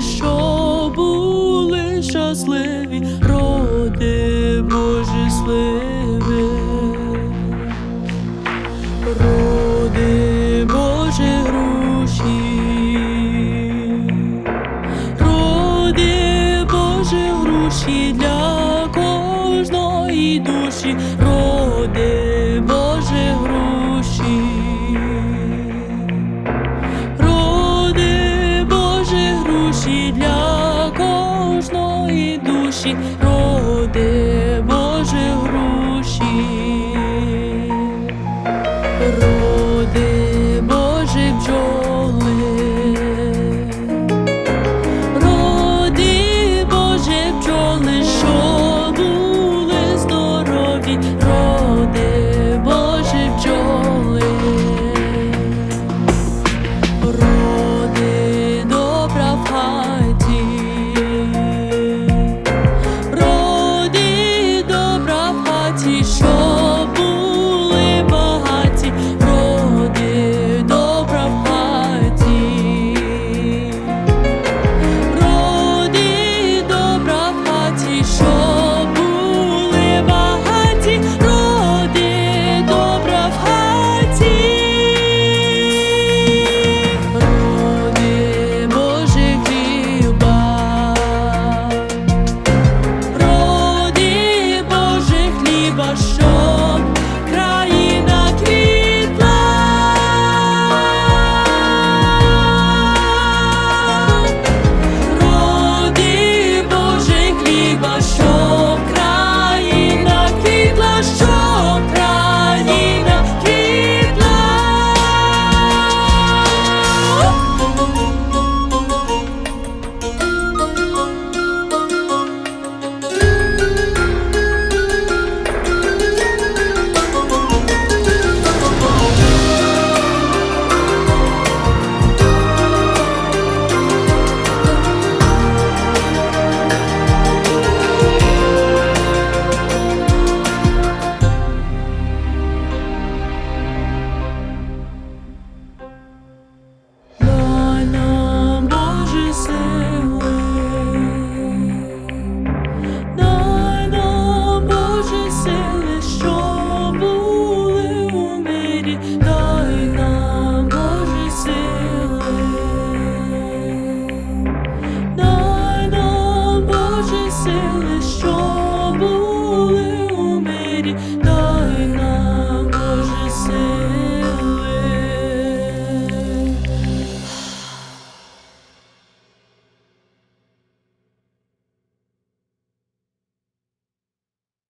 що були щасливі, роди Боже сливи, роди Боже груші. Роди Боже груші для кожної душі, душі, роди Боже груші. ті, що. to destroy.